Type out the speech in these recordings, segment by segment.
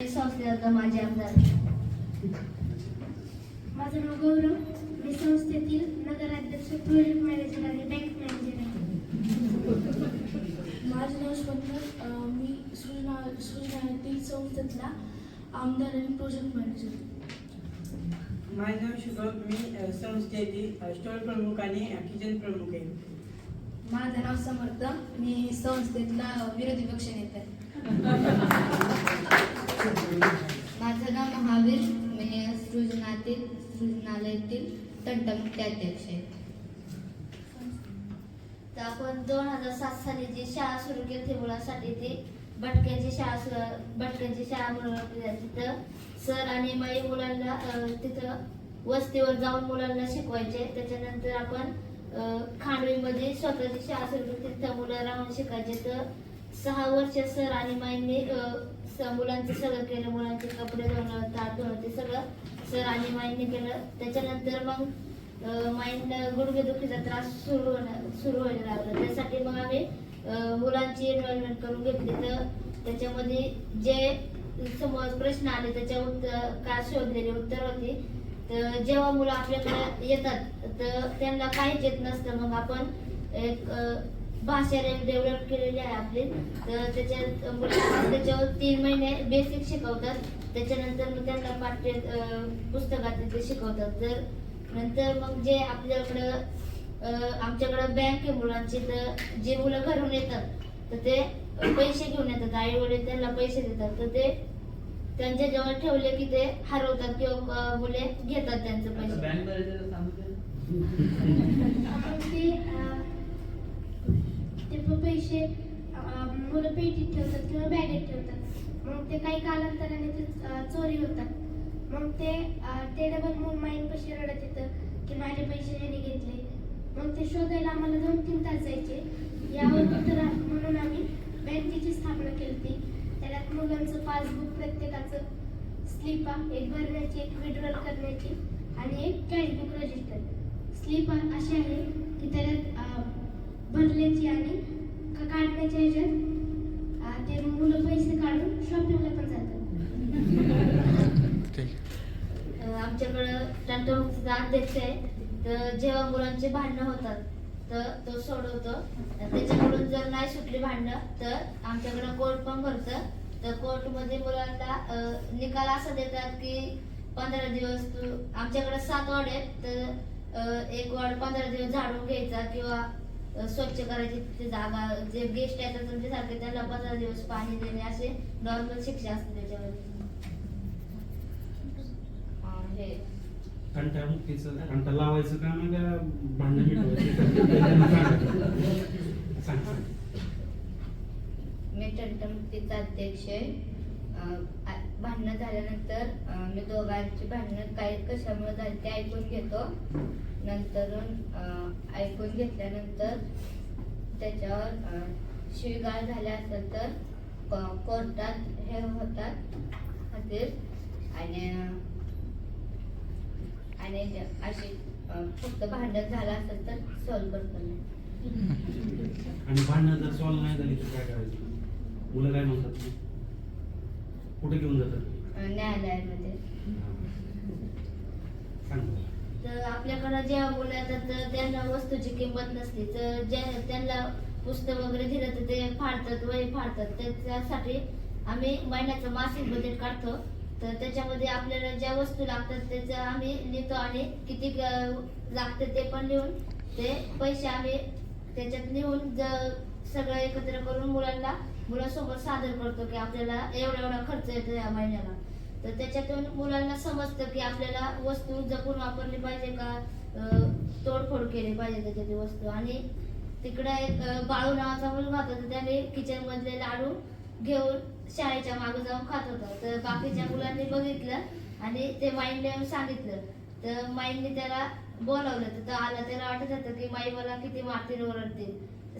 संस्थेचा माझे आमदार. माझं नाव गौरव. मी संस्थेतील नगराध्यक्ष प्रोजेक्ट मॅनेजर आणि बँक मॅनेजर आहे. माझं नाव स्वप्न. मी सृजना सृजनातील संस्थेतला आमदार आणि प्रोजेक्ट मॅनेजर माझं नाव शुभम. मी संस्थेतील स्टोर प्रमुख आणि किचन प्रमुख आहे. माझं नाव समर्थ. मी संस्थेतला विरोधी पक्ष नेता. आहे माझं नाव महावीर मी सृजनातील सृजनालयातील तंटमुक्ती अध्यक्ष आहे. तर आपण दोन हजार सात साली जी शाळा सुरू केली होती मुलांसाठी ती भटक्यांची शाळा भटक्यांची शाळा म्हणून तिथं सर आणि माई मुलांना तिथं वस्तीवर जाऊन मुलांना शिकवायचे. त्याच्यानंतर आपण खांडवीमध्ये स्वतःची शाळा सुरू केली. तिथं मुलं राहून शिकायचे. तर सहा वर्ष सर आणि माईंनी मुलांचं सगळं केलं मुलांचे कपडे धुणं ताट धुणं ते सगळं सर आणि माईंनी केलं. त्याच्यानंतर मग अ, माईंना गुडघेदुखीचा त्रास सुरू होणं सुरू व्हायला लागला. त्यासाठी मग आम्ही मुलांची एनरोलमेंट करून घेतली. तर त्याच्यामध्ये जे समोर प्रश्न आले त्याच्या उत्तर का शोधलेले उत्तर होती. तर जेव्हा मुलं आपल्याकडे येतात तर त्यांना काहीच येत नसतं. मग आपण एक भाषा डेव्हलप केलेली आहे आपली. तर त्याच्यात मुलांना त्याच्यावर तीन महिने बेसिक शिकवतात. त्याच्यानंतर मग त्यांना पाठ्य पुस्तकात ते शिकवतात. तर नंतर मग जे आपल्याकडं आमच्याकडं बँक आहे मुलांची तर जे मुलं घरून येतात तर ते पैसे घेऊन येतात. आई वडील त्यांना पैसे देतात. तर ते त्यांच्या जवळ ठेवले की ते हरवतात किंवा मुले घेतात त्यांचे पैसे. पैसे मुलं पेटीत ठेवतात किंवा बॅगेत ठेवतात. मग ते काही कालांतराने ते चोरी होतात. मग ते ते डबल मूल माईन पैसे रडत येतं की माझे पैसे यांनी घेतले. मग ते शोधायला आम्हाला दोन तीन तास जायचे. यावर उत्तर म्हणून आम्ही बँकेची स्थापना केली. होती त्याला मुलांचं पासबुक प्रत्येकाचं स्लिपा एक भरण्याची एक विड्रॉल करण्याची आणि एक कॅशबुक रजिस्टर स्लिपा अशी आहे की त्याच्यात भरल्याची आणि काढण्याच्या ह्याच्यात ते मुलं पैसे काढून शॉपिंगला पण जातात. आमच्याकडं तंटमुक्तीचा अध्यक्ष आहे. तर जेव्हा मुलांचे भांडणं होतात तर तो सोडवतो. त्याच्याकडून जर नाही सुटली भांडणं तर आमच्याकडं कोर्ट पण भरतं. तर कोर्टमध्ये मुलांना निकाल असा देतात की पंधरा दिवस तू आमच्याकडे सात वॉर्ड आहेत तर एक वॉर्ड पंधरा दिवस झाडून घ्यायचा किंवा स्वच्छ करायची ती जागा जे गेस्ट येतात तुमच्यासारखे त्यांना पंधरा दिवस पाणी देणे असे नॉर्मल शिक्षा असते हे कंटा लावायचं का? भांडण मिटवायचं सांग. सांग. मी टंटमुक्तीचा अध्यक्ष आहे. भांडणं झाल्यानंतर मी दोघांची भांडणं काय कशामुळे झाली ते ऐकून घेतो. नंतर ऐकून घेतल्यानंतर त्याच्यावर अं, शिवीगाळ झाल्या असेल तर कोर्टात हे होतात हजर. आणि आणि अशी फक्त भांडण झालं असेल तर सॉल्व करतो मी. आणि भांडणं जर सॉल्व नाही झाली तर काय करायचं? मुलं काय म्हणतात? कुठे घेऊन जातात? न्यायालयामध्ये. सांग. तर आपल्याकडं जेव्हा मुलं येतात तर त्यांना वस्तूची किंमत नसते. तर ज्या त्यांना पुस्तक वगैरे दिलं तर ते फाडतात वही फाडतात. तर त्यासाठी आम्ही महिन्याचं मासिक बजेट काढतो. तर त्याच्यामध्ये आपल्याला ज्या वस्तू लागतात त्याचं आम्ही लिहितो आणि किती लागते ते पण लिहून ते पैसे आम्ही त्याच्यात लिहून ज सगळं एकत्र करून मुलांना मुलासोबत सादर करतो की आपल्याला एवढा एवढा खर्च येतो या महिन्याला. तर त्याच्यातून मुलांना समजतं की आपल्याला वस्तू जपून वापरली पाहिजे का? तोडफोड केली पाहिजे त्याच्यातली वस्तू. आणि तिकडे एक बाळू नावाचा मुलगा होता तर त्याने किचन मधले लाडू घेऊन शाळेच्या मागे जाऊन खात होता. तर बाकीच्या मुलांनी बघितलं आणि ते माईंडने सांगितलं. तर माईंनी त्याला बोलावलं. तर आलं आला त्याला वाटत होतं की माई मला किती मारतील ओरडतील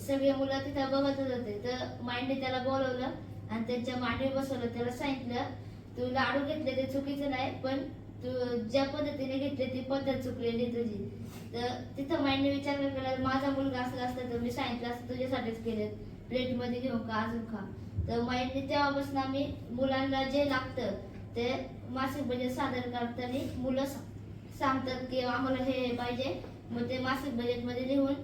सगळे मुलं तिथं बघतच होते तर माइंडने त्याला बोलवलं आणि त्यांच्या मांडीवर बसवलं. त्याला सांगितलं तू लाडू घेतले ते चुकीचं नाही पण तू ज्या पद्धतीने घेतले ती पद्धत चुकलेली तुझी. तर तिथं माइंडने विचार केला माझा मुलगा असला असता तर मी सांगितलं असतं तुझ्यासाठीच केलं. प्लेटमध्ये घेऊ का अजून खा. तर माईंनी तेव्हापासून आम्ही मुलांना जे लागतं ते मासिक बजेट सादर करताना मुलं सांगतात की आम्हाला हे पाहिजे. मग ते मासिक बजेटमध्ये लिहून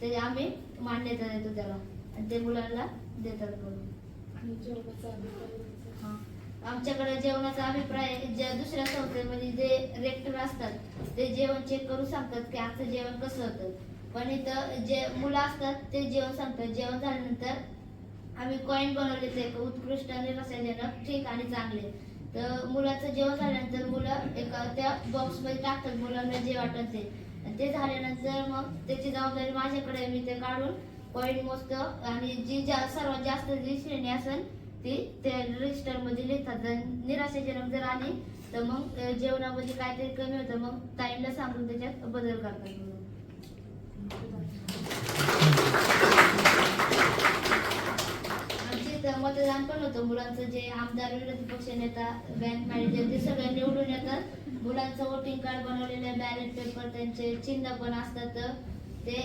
ते आम्ही मान्यता देतो त्याला. आणि ते मुलांना देतात करून हा. आमच्याकडे जेवणाचा अभिप्राय ज्या दुसऱ्या संस्थेमध्ये जे रेक्टर असतात ते जेवण चेक करून सांगतात की आजचं जेवण कसं होतं. पण इथं जे मुलं असतात ते जेवण सांगतात. जेवण झाल्यानंतर आम्ही कॉईन बनवले ते उत्कृष्ट आणि रसायनजनक ठीक आणि चांगले. तर मुलाचं जेवण झाल्यानंतर मुलं एका त्या बॉक्समध्ये टाकतात. मुलांना जे वाटत ते. आणि ते झाल्यानंतर मग त्याची जबाबदारी माझ्याकडे मी ते काढून पॉईंट मोजतो आणि जी जा सर्वात जास्त जी श्रेणी असेल ती त्या रजिस्टरमध्ये लिहितात. जर निराशाजनक जर आली तर मग जेवणामध्ये काहीतरी कमी होतं. मग टाईमला सांगून त्याच्यात बदल करतात. इथं मतदान पण होतं. मुलांचं जे आमदार विरोधी पक्ष नेता बँक मॅनेजर ते सगळे निवडून येतात. मुलांचं वोटिंग कार्ड बनवलेलं बॅलेट पेपर त्यांचे चिन्ह पण असतात. ते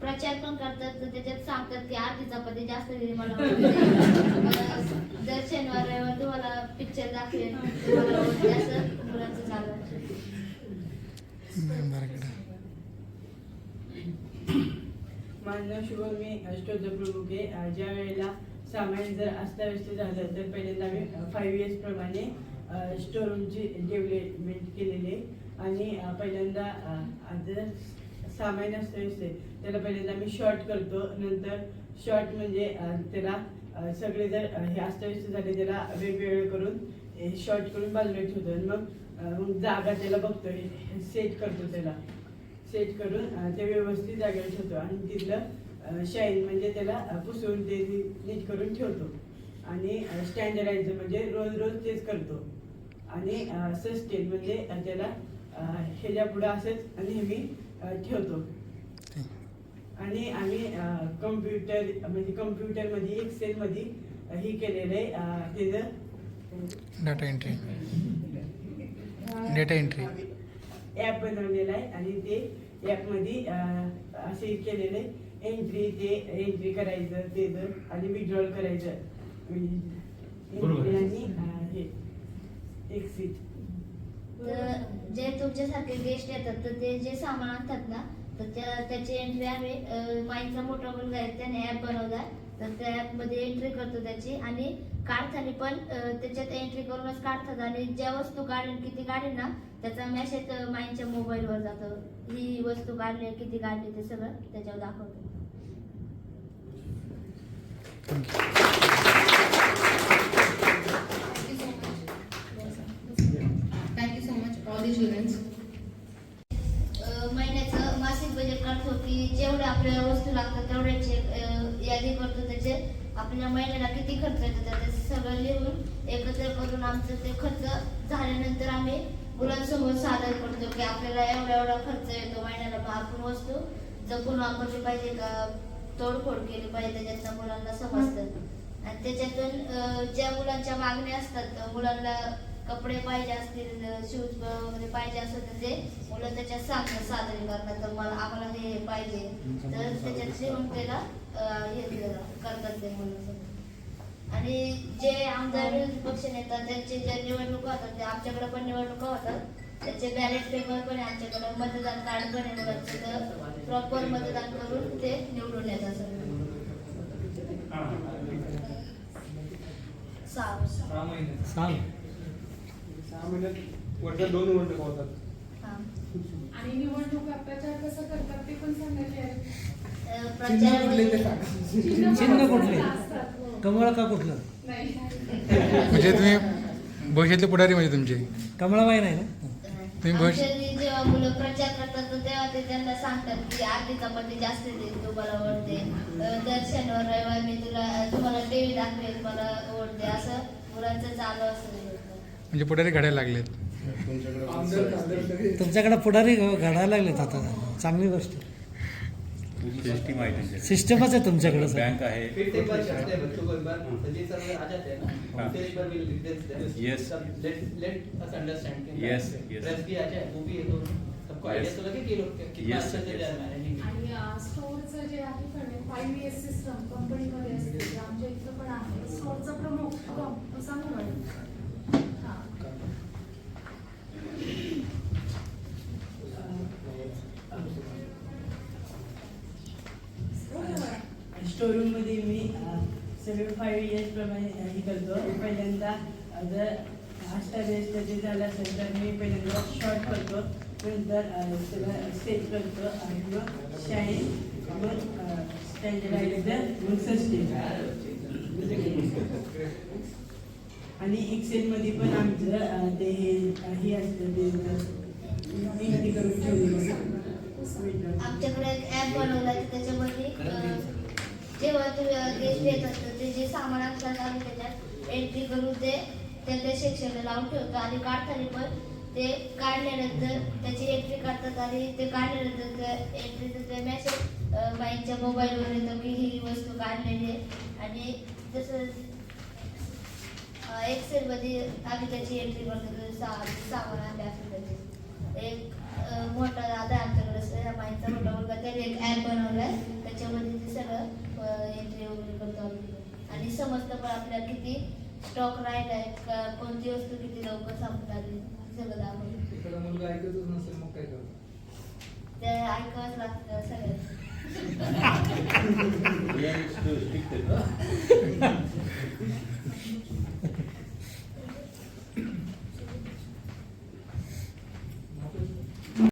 प्रचार पण करतात. त्याच्यात सांगतात की आरती चपाती जास्त दिली मला. दर शनिवार रविवार तुम्हाला पिक्चर दाखवेल तुम्हाला मुलांचं चालू आहे. माझं नाव शुभम मी स्टोरचा प्रमुख आहे ज्या वेळेला सामान जर अस्ताव्यस्त झालं तर पहिल्यांदा आम्ही फाईव्ह इयर्स प्रमाणे स्टोरूमची डेव्हलपमेंट केलेली. आणि पहिल्यांदा जर सामान अस्ताव्यस्त त्याला पहिल्यांदा आम्ही शॉर्ट करतो. नंतर शॉर्ट म्हणजे त्याला सगळे जर हे अस्ताव्यस्त झाले त्याला वेगवेगळे करून शॉर्ट करून बाजूला ठेवतो. आणि मग मग जागा त्याला बघतो सेट करतो त्याला. सेट करून ते व्यवस्थित जागेवर ठेवतो. आणि तिथलं शाईन म्हणजे त्याला अं, पुसवून ते नीट करून ठेवतो. आणि स्टँडर्डायझर म्हणजे रोज रोज तेच करतो. आणि सस्टेन म्हणजे त्याला ह्याच्या पुढं असंच नेहमी ठेवतो. आणि आम्ही कम्प्युटर म्हणजे कम्प्युटरमध्ये एक्सेलमध्ये हे केलेलं आहे त्याचं data entry data entry app बनवलेला आहे आणि ते ॲपमध्ये असे केलेलं आहे. एंट्री ते एंट्री करायचं ते जर आणि विड्रॉल करायचं बरोबर. आणि हे एक्सिट तर जे तुमच्यासारखे गेस्ट येतात तर ते जे सामान आणतात ना तर त्या त्याची एंट्री आम्ही माईंडचा माईंचा मोठा मुलगा आहे त्याने ॲप बनवला तर त्या ॲपमध्ये एंट्री करतो त्याची. आणि काढताना पण त्याच्यात एंट्री करूनच काढतात. आणि ज्या वस्तू काढेल किती काढेल ना त्याचा मेसेज माईंच्या मोबाईलवर जातो. ही वस्तू काढली किती काढली ते सगळं त्याच्यावर दाखवतो Thank you so much, all the students. अ, महिन्याचं मासिक बजेट काढतो की जेवढे आपल्याला वस्तू लागतात तेवढ्याची अ, यादी करतो त्याचे आपल्या महिन्याला किती खर्च येतो त्याचे सगळं लिहून एकत्र करून आमचं ते खर्च झाल्यानंतर आम्ही मुलांसमोर सादर करतो की आपल्याला एवढा खर्च येतो महिन्याला आपण वस्तू जपून वापरली पाहिजे का तोडफोड केली पाहिजे त्याच्यातनं मुलांना समजतं. आणि त्याच्यातून ज्या मुलांच्या मागण्या असतात मुलांना कपडे पाहिजे असतील शूज वगैरे पाहिजे असेल तर ते मुलं त्याच्यात सांगतात सादरीकरणात तर मला आम्हाला हे पाहिजे. तर त्याच्यात लिहून त्याला हे करतात ते मुलं. आणि जे आमदार विरोधी पक्ष नेतात त्यांचे ज्या निवडणुका होतात ते आमच्याकडे पण निवडणुका होतात. त्याचे बॅलेट पेपर पण आहे आमच्याकडे. मतदान कार्ड पण आहे मुलांचे तर प्रॉपर मतदान करून ते निवडून येतात सगळे. सहा सांग सहा महिन्यात वर्षात दोन निवडणुका होतात. हा. आणि निवडणुका प्रचार कसा करतात ते पण सांगायचे आहे. अं, चिन्ह कुठले हो. कमळ का कुठलं? नाही. म्हणजे तुम्ही भविष्यातले पुढारी म्हणजे तुमचे. कमळाबाई नाही ना? आमच्या जेव्हा मुलं प्रचार करतात तर तेव्हा ते त्यांना सांगतात की आरती चपाती जास्त दे तुम्हाला अं, दर शनिवार रविवार मी तुला तुम्हाला टीव्ही दाखवेल मला आवडते असं मुलांचं चालू असतं म्हणजे पुढारी घडायला लागलेत. तुमच्याकडे पुढारी घडायला लागलेत आता. चांगली गोष्ट सिस्टम आहे त्यांच्याकडे. सिस्टमच आहे तुमच्याकडे सर बैंक है फिर एक बार चलते हैं बच्चों को एक बार संजय सर अगर आ जाते हैं ना हाँ। फिर एक बार will details Yes. Let let us understand Yes, yes. Press भी आ जाए वो भी है तो सब आयडिया तुला की किलो किती Yes, असतं ते yes. मॅनेजिंग आणि स्टोअरचं जे आहे पण फाईव्ह इयर्स सिस्टम कंपनीमध्ये असते जे आमच्या इथं पण आहे स्टोअरचा प्रमुख सांगू मॅडम हां स्टोरूममध्ये मी सेवन सगळे फाईव्ह इयर्सप्रमाणे हे करतो. पहिल्यांदा जर जर अष्टाव्यस्त ते झालं असेल तर मी पहिल्यांदा शॉर्ट करतो. नंतर त्याला स्टेज करतो आणि मग शाईन मग मग सस्टेन आणि एक्सेल मध्ये पण आमचं ते हे हे असतं ते इंग्रजी करून ठेवलेलं. आमच्याकडे एक ॲप बनवला त्याच्यामध्ये जेव्हा ते गेस्ट येत असतं ते जे सामान असतात आम्ही त्याच्यात एंट्री करून ते त्या त्या सेक्शनला लावून ठेवतो. आणि काढताना पण ते काढल्यानंतर त्याची एंट्री काढतात आणि ते काढल्यानंतर त्या एंट्रीचं मेसेज बाईकच्या मोबाईलवर येतो की ही वस्तू काढलेली आहे. आणि जसं एक्सेलमध्ये आम्ही त्याची एंट्री करतो. सा सामान आम्ही असतो त्याचे. एक मोठा दादा आमच्याकडे असतो. या माहितीचा मोठा मुलगा त्याने एक ॲप बनवला आहे त्याच्यामध्ये ते सगळं एंट्री वगैरे करतो आम्ही. आणि समजतं पण आपल्याला किती स्टॉक राहिलाय का कोणती वस्तू किती लवकर संपत आली सगळं दाखवलं एखादा मुलगा ऐकतच नसेल मग काय करतो? ते ऐकावंच लागतं.